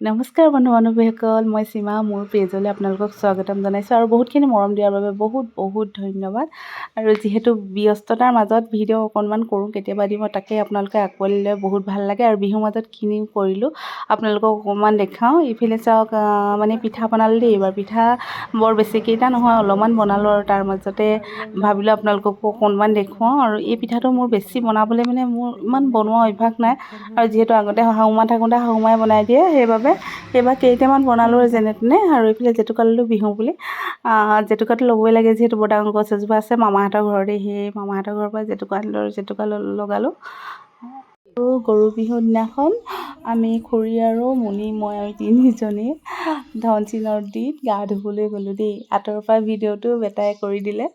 নমস্কাৰ বন্ধু বান্ধৱীসকল মই সীমা মোৰ পেজলৈ আপোনালোকক স্বাগতম জনাইছোঁ আৰু বহুতখিনি মৰম দিয়াৰ বাবে বহুত বহুত ধন্যবাদ। আৰু যিহেতু ব্যস্ততাৰ মাজত ভিডিঅ' অকণমান কৰোঁ কেতিয়াবা দিম তাকে আপোনালোকে আঁকোৱালি লৈ বহুত ভাল লাগে আৰু বিহুৰ মাজত কিনি কৰিলোঁ। আপোনালোকক অকণমান দেখাওঁ ইফালে চাওক মানে পিঠা বনালোঁ দেই এইবাৰ পিঠা বৰ বেছিকেইটা নহয় অলপমান বনালোঁ আৰু তাৰ মাজতে ভাবিলোঁ আপোনালোককো অকণমান দেখুৱাওঁ। আৰু এই পিঠাটো মোৰ বেছি বনাবলৈ মানে মোৰ ইমান বনোৱা অভ্যাস নাই। আৰু যিহেতু আগতে শাহুমা থাকোঁতে শাহুমাই বনাই দিয়ে সেইবাবে এইবাৰ কেইটামান বনালোঁ যেনে তেনে আৰু এইফালে জেতুকা ল'লোঁ বিহু বুলি। জেতুকাটো ল'বই লাগে যিহেতু বৰ ডাঙৰ গছ এজোপা আছে। মামাহঁতৰ ঘৰতে সেই মামাহঁতৰ ঘৰৰ পৰা জেতুকা আনিলোঁ জেতুকা লগালোঁ। আৰু গৰু বিহুৰ দিনাখন আমি খুৰী আৰু মুনি মই আমি তিনিজনী ধনশিৰি নদীত গা ধুবলৈ গ'লোঁ দেই। আঁতৰৰ পৰা ভিডিঅ'টো বেটাই কৰি দিলে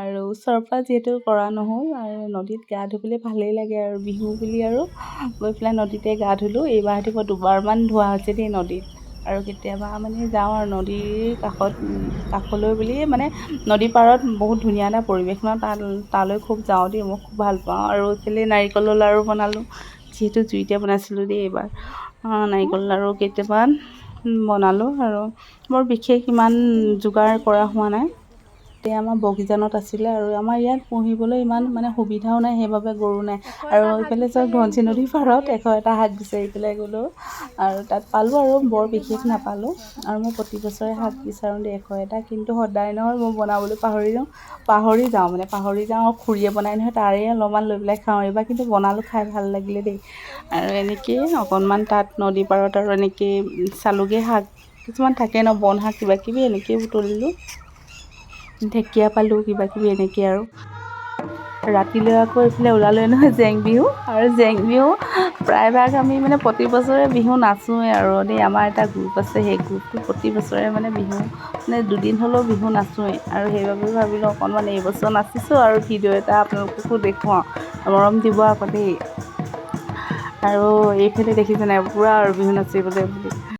আৰু ওচৰৰ পৰা যিহেতু কৰা নহ'ল আৰু নদীত গা ধুবলৈ ভালেই লাগে আৰু বিহু বুলি আৰু গৈ পেলাই নদীতে গা ধুলোঁ। এইবাৰ মই দুবাৰমান ধোৱা হৈছে দেই নদীত আৰু কেতিয়াবা মানে যাওঁ আৰু নদীৰ কাষত কাষলৈ বুলি মানে নদী পাৰত বহুত ধুনীয়া এটা পৰিৱেশ। ন তাত তালৈ খুব যাওঁ দেই মই খুব ভাল পাওঁ আৰু এইফালে নাৰিকলৰ লাড়ু বনালোঁ। যিহেতু জুইতে বনাইছিলোঁ দেই এইবাৰ। নাৰিকল লাড়ু কেইটামান বনালোঁ আৰু বৰ বিশেষ ইমান যোগাৰ কৰা হোৱা নাই। এতিয়া আমাৰ বগিজানত আছিলে আৰু আমাৰ ইয়াত পুহিবলৈ ইমান মানে সুবিধাও নাই সেইবাবে গৰু নাই। আৰু এইফালে চাওক ধনশিৰি নদীৰ পাৰত এশ এটা শাক বিচাৰি পেলাই গ'লোঁ আৰু তাত পালোঁ আৰু বৰ বিশেষ নাপালোঁ। আৰু মই প্ৰতি বছৰে শাক বিচাৰোঁ দেই এশ এটা কিন্তু সদায় নহয় মই বনাবলৈ পাহৰি যাওঁ পাহৰি যাওঁ মানে পাহৰি যাওঁ আৰু খুৰীয়ে বনাই নহয় তাৰে অলপমান লৈ পেলাই খাওঁ এইবাৰ কিন্তু বনালোঁ খাই ভাল লাগিলে দেই। আৰু এনেকৈয়ে অকণমান তাত নদী পাৰত আৰু এনেকৈয়ে চালোঁগৈ শাক কিছুমান থাকে ন বন শাক কিবা কিবি এনেকৈয়ে বুটলিলোঁ ঢেকীয়া পালোঁ কিবা কিবি এনেকৈ আৰু। ৰাতিলৈ আকৌ এইফালে ওলালে নহয় জেং বিহু। আৰু জেং বিহু প্ৰায়ভাগ আমি মানে প্ৰতি বছৰে বিহু নাচোঁৱেই আৰু দেই। আমাৰ এটা গ্ৰুপ আছে সেই গ্ৰুপটো প্ৰতি বছৰে মানে বিহু মানে দুদিন হ'লেও বিহু নাচোঁৱেই আৰু সেইবাবে ভাবিলোঁ অকণমান এইবছৰ নাচিছোঁ আৰু ভিডিঅ' এটা আপোনালোককো দেখুৱাওঁ মৰম দিব আকৌ দেই। আৰু এইফালে দেখিছে নাই পূৰা আৰু বিহু নাচিবলৈ বুলি।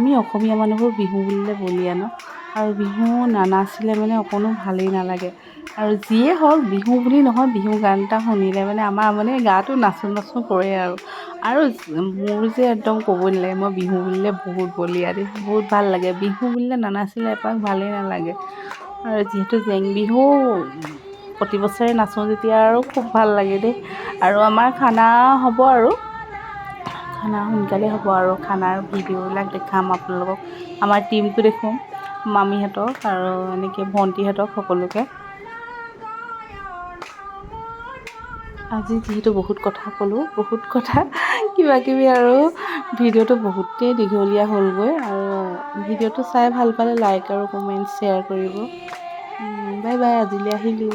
আমি অসমীয়া মানুহবোৰ বিহু বুলিলে বলিয়া ন? আৰু বিহু নানাচিলে মানে অকণো ভালেই নালাগে। আৰু যিয়ে হওক বিহু বুলি নহয় বিহু গান এটা শুনিলে মানে আমাৰ মানে গাটো নাচোঁ নাচোঁ কৰে আৰু। আৰু মোৰ যে একদম ক'বই নালাগে মই বিহু বুলিলে বহুত বলিয়া দেই বহুত ভাল লাগে। বিহু বুলিলে নানাচিলে এপাক ভালেই নালাগে। আৰু যিহেতু জেং বিহু প্ৰতি বছৰে নাচোঁ যেতিয়া আৰু খুব ভাল লাগে দেই। আৰু আমাৰ খানা হ'ব আৰু। খানা সোনকালে হ'ব আৰু খানাৰ ভিডিঅ'বিলাক দেখাম আপোনালোকক। আমাৰ টীমটো দেখুৱাম মামীহঁতক আৰু এনেকৈ ভণ্টিহঁতক সকলোকে। আজি যিহেতু বহুত কথা ক'লোঁ বহুত কথা কিবা কিবি আৰু ভিডিঅ'টো বহুতেই দীঘলীয়া হ'লগৈ আৰু ভিডিঅ'টো চাই ভাল পালে লাইক আৰু কমেণ্ট শ্বেয়াৰ কৰিব। বাই বাই আজিলৈ আহিলোঁ।